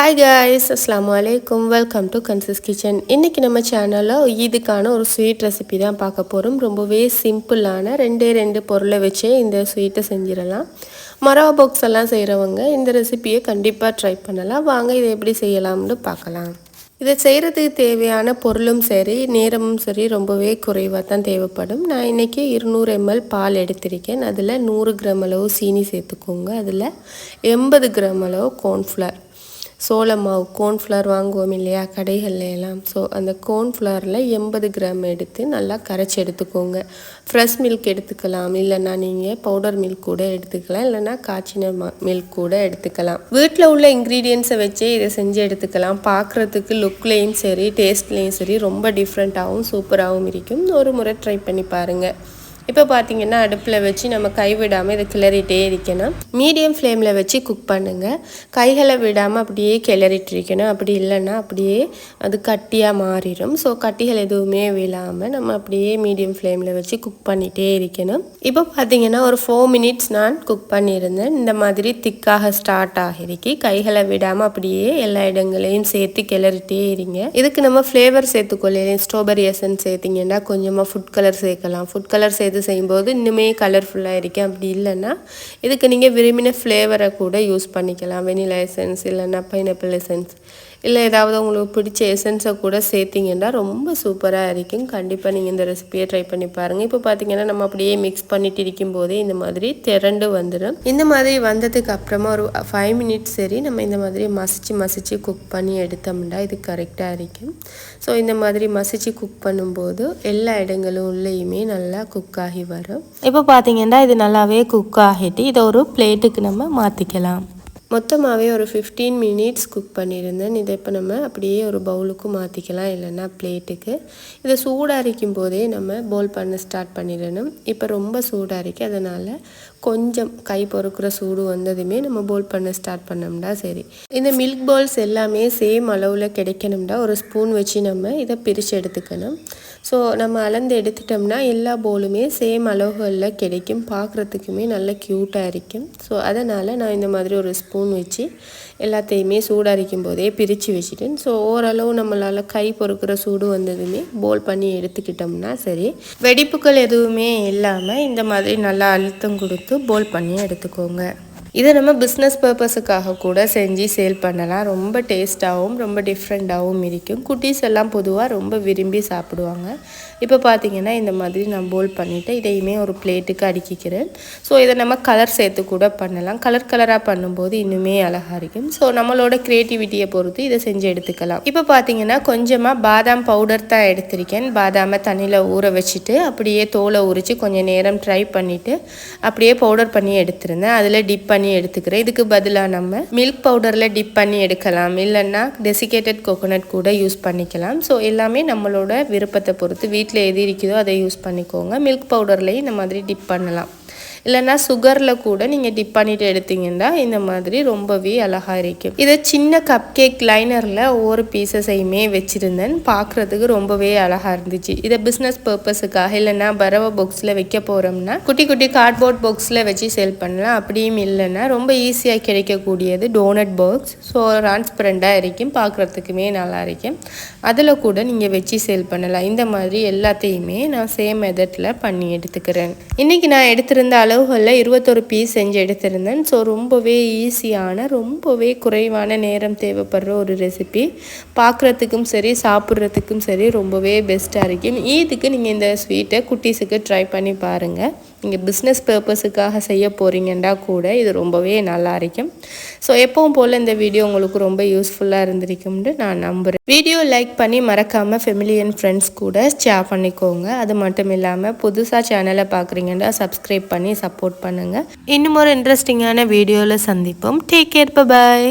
Hi guys அஸ்லாம் வலைக்கும் welcome to guns kitchen இன்றைக்கி நம்ம சேனலில் இதுக்கான ஒரு ஸ்வீட் ரெசிபி தான் பார்க்க போகிறோம் ரொம்பவே சிம்பிளான ரெண்டே ரெண்டு பொருளை வச்சே இந்த ஸ்வீட்டை செஞ்சிடலாம். மரவா பாக்ஸ் எல்லாம் செய்கிறவங்க இந்த ரெசிப்பியை கண்டிப்பாக ட்ரை பண்ணலாம். வாங்க இதை எப்படி செய்யலாம்னு பார்க்கலாம். இதை செய்கிறதுக்கு தேவையான பொருளும் சரி நேரமும் சரி ரொம்பவே குறைவாக தான் தேவைப்படும். நான் இன்றைக்கி இருநூறு எம்எல் பால் எடுத்திருக்கேன். அதில் நூறு கிராம் அளவு சீனி சேர்த்துக்கோங்க. அதில் எண்பது கிராம் அளவு கார்ன்ஃப்ளவர் சோள மாவு கோன்ஃப்ளவர் வாங்குவோம் இல்லையா கடைகள்ல எல்லாம். ஸோ அந்த கோன்ஃப்ளவரில் எண்பது கிராம் எடுத்து நல்லா கரைச்சி எடுத்துக்கோங்க. ஃப்ரெஷ் மில்க் எடுத்துக்கலாம். இல்லைன்னா நீங்கள் பவுடர் மில்க் கூட எடுத்துக்கலாம். இல்லைன்னா காய்ச்சின மில்க் கூட எடுத்துக்கலாம். வீட்டில் உள்ள இன்க்ரீடியன்ஸை வச்சே இதை செஞ்சு எடுத்துக்கலாம். பார்க்குறதுக்கு லுக்லேயும் சரி டேஸ்ட்லேயும் சரி ரொம்ப டிஃப்ரெண்ட்டாகவும் சூப்பராகவும் இருக்கும். ஒரு முறை ட்ரை பண்ணி பாருங்கள் இப்போ பார்த்தீங்கன்னா அடுப்பில் வச்சு நம்ம கை விடாமல் இதை கிளறிட்டே இருக்கணும். மீடியம் ஃப்ளேமில் வச்சு குக் பண்ணுங்கள் கைகளை விடாமல் அப்படியே கிளறிட்டு இருக்கணும். அப்படி இல்லைன்னா அப்படியே அது கட்டியாக மாறிடும். ஸோ கட்டிகள் எதுவுமே விழாமல் நம்ம அப்படியே மீடியம் ஃப்ளேமில் வச்சு குக் பண்ணிகிட்டே இருக்கணும். இப்போ பார்த்தீங்கன்னா ஒரு ஃபோர் மினிட்ஸ் நான் குக் பண்ணியிருந்தேன். இந்த மாதிரி திக்காக ஸ்டார்ட் ஆகிருக்கு. கைகளை விடாமல் அப்படியே எல்லா இடங்களையும் சேர்த்து கிளறிட்டே இருங்க. இதுக்கு நம்ம ஃப்ளேவர் சேர்த்துக்கொள்ளேன் ஸ்ட்ராபெரி எசன்ஸ் சேர்த்திங்கன்னா கொஞ்சமாக ஃபுட் கலர் சேர்க்கலாம். ஃபுட் கலர் சேர்த்து இது செய்யும்போது இன்னுமே கலர்ஃபுல்லாக இருக்கும் அப்படி இல்லைன்னா இதுக்கு நீங்கள் விரும்பின ஃப்ளேவரை கூட யூஸ் பண்ணிக்கலாம். வெனிலா எசன்ஸ் இல்லைன்னா பைனாப்பிள் எசன்ஸ் இல்லை ஏதாவது உங்களுக்கு பிடிச்ச எசன்ஸை கூட சேர்த்திங்கன்னா ரொம்ப சூப்பராக இருக்கும். கண்டிப்பாக நீங்கள் இந்த ரெசிபியை ட்ரை பண்ணி பாருங்கள் இப்போ பார்த்தீங்கன்னா நம்ம அப்படியே மிக்ஸ் பண்ணிட்டு இருக்கும்போதே இந்த மாதிரி திரண்டு வந்துடும் இந்த மாதிரி வந்ததுக்கு அப்புறமா ஒரு ஃபைவ் மினிட்ஸ் சரி நம்ம இந்த மாதிரி மசிச்சு மசிச்சு குக் பண்ணி எடுத்தோம்னா இது கரெக்டாக இருக்கும். ஸோ இந்த மாதிரி மசிச்சு குக் பண்ணும்போது எல்லா இடங்களும் உள்ளேயுமே நல்லா குக் ஆகி வரும். இப்போ பார்த்தீங்கன்னா இது நல்லாவே குக் ஆகிட்டு இதை ஒரு பிளேட்டுக்கு நம்ம மாற்றிக்கலாம் மொத்தமாகவே ஒரு ஃபிஃப்டீன் மினிட்ஸ் குக் பண்ணியிருந்தேன். இதை இப்போ நம்ம அப்படியே ஒரு பவுலுக்கு மாற்றிக்கலாம் இல்லைன்னா பிளேட்டுக்கு இதை சூடாரிக்கும் போதே நம்ம போல் பண்ண ஸ்டார்ட் பண்ணிடணும். இப்போ ரொம்ப சூடாரிக்கு அதனால் கொஞ்சம் கை பொறுக்கிற சூடு வந்ததுமே நம்ம போல் பண்ண ஸ்டார்ட் பண்ணோம்னா சரி. இந்த மில்க் பவுல்ஸ் எல்லாமே சேம் அளவில் கிடைக்கணும்டா. ஒரு ஸ்பூன் வச்சு நம்ம இதை பிரித்து எடுத்துக்கணும். ஸோ நம்ம அளந்து எடுத்துட்டோம்னா எல்லா போலுமே சேம் அளவுகளில் கிடைக்கும். பார்க்குறதுக்குமே நல்ல க்யூட்டாக இருக்கும். ஸோ அதனால் நான் இந்த மாதிரி ஒரு ஸ்பூன் வச்சு எல்லாத்தையுமே சூடாரிக்கும் போதே பிரித்து வச்சுட்டேன் ஸோ ஓரளவு நம்மளால் கை பொறுக்கிற சூடு வந்ததுமே போல் பண்ணி எடுத்துக்கிட்டோம்னா சரி. வெடிப்புகள் எதுவுமே இல்லாமல் இந்த மாதிரி நல்லா அழுத்தம் கொடுத்து போல் பண்ணி எடுத்துக்கோங்க. இதை நம்ம பிஸ்னஸ் பர்பஸுக்காக கூட செஞ்சு சேல் பண்ணலாம். ரொம்ப டேஸ்ட்டாகவும் ரொம்ப டிஃப்ரெண்ட்டாகவும் இருக்கும். குட்டீஸ் எல்லாம் பொதுவாக ரொம்ப விரும்பி சாப்பிடுவாங்க. இப்போ பார்த்தீங்கன்னா இந்த மாதிரி நான் போல் பண்ணிவிட்டு இதையுமே ஒரு பிளேட்டுக்கு அடுக்கிக்கிறேன். ஸோ இதை நம்ம கலர் சேர்த்து கூட பண்ணலாம். கலர் கலராக பண்ணும்போது இன்னுமே அழகாக இருக்கும். ஸோ நம்மளோட க்ரியேட்டிவிட்டியை பொறுத்து இதை செஞ்சு எடுத்துக்கலாம். இப்போ பார்த்தீங்கன்னா கொஞ்சமாக பாதாம் பவுடர் தான் எடுத்திருக்கேன். பாதாமை தண்ணியில் ஊற வச்சுட்டு அப்படியே தோலை உரித்து கொஞ்சம் நேரம் ட்ரை பண்ணிவிட்டு அப்படியே பவுடர் பண்ணி எடுத்திருந்தேன். அதில் டிப் பண்ணி பண்ணி எடுத்துக்கிறேன். இதுக்கு பதிலாக நம்ம மில்க் பவுடரில் டிப் பண்ணி எடுக்கலாம். இல்லைன்னா டெசிகேட்டட் கோகோனட் கூட யூஸ் பண்ணிக்கலாம். ஸோ எல்லாமே நம்மளோட விருப்பத்தை பொறுத்து வீட்டில் எது இருக்குதோ அதை யூஸ் பண்ணிக்கோங்க. மில்க் பவுடர்லேயும் இந்த மாதிரி டிப் பண்ணலாம். இல்லைன்னா சுகரில் கூட நீங்கள் டிப் பண்ணிட்டு எடுத்தீங்கன்னா இந்த மாதிரி ரொம்பவே அழகாக இருக்கும். இதை சின்ன கப் கேக் லைனரில் ஒவ்வொரு பீசஸையுமே வச்சுருந்தேன். பார்க்குறதுக்கு ரொம்பவே அழகாக இருந்துச்சு. இதை பிஸ்னஸ் பர்பஸுக்காக இல்லைன்னா பரவ பாக்ஸில் வைக்க போகிறோம்னா குட்டி குட்டி கார்ட்போர்ட் பாக்ஸில் வச்சு சேல் பண்ணலாம். அப்படியும் இல்லைன்னா ரொம்ப ஈஸியாக கிடைக்கக்கூடியது டோனட் பாக்ஸ் ஸோ டிரான்ஸ்பரண்டாக இருக்கும். பார்க்குறதுக்குமே நல்லா இருக்கும். அதில் கூட நீங்கள் வச்சு சேல் பண்ணலாம். இந்த மாதிரி எல்லாத்தையுமே நான் சேம் மெதட்டில் பண்ணி எடுத்துக்கிறேன். இன்றைக்கி நான் எடுத்திருந்த அளவுகளில் இருபத்தொரு பீஸ் செஞ்சு எடுத்திருந்தேன். ஸோ ரொம்பவே ஈஸியான ரொம்பவே குறைவான நேரம் தேவைப்படுற ஒரு ரெசிபி பார்க்குறதுக்கும் சரி சாப்பிட்றதுக்கும் சரி ரொம்பவே பெஸ்ட்டாக இருக்கும் ஈதுக்கு நீங்கள் இந்த ஸ்வீட்டை குட்டீஸுக்கு ட்ரை பண்ணி பாருங்கள் நீங்கள் பிஸ்னஸ் பர்பஸுக்காக செய்ய போகிறீங்கன்னா கூட இது ரொம்பவே நல்லா இருக்கும். ஸோ எப்பவும் போல் இந்த வீடியோ உங்களுக்கு ரொம்ப யூஸ்ஃபுல்லாக இருந்திருக்கும்னு நான் நம்புகிறேன் வீடியோ லைக் பண்ணி மறக்காமல் ஃபெமிலி அண்ட் ஃப்ரெண்ட்ஸ் கூட ஷேர் பண்ணிக்கோங்க. அது மட்டும் இல்லாமல் புதுசாக சேனலை பார்க்குறீங்கன்னா சப்ஸ்கிரைப் பண்ணி சப்போர்ட் பண்ணுங்கள் இன்னும் ஒரு இன்ட்ரெஸ்டிங்கான வீடியோவில் சந்திப்போம். Take care bye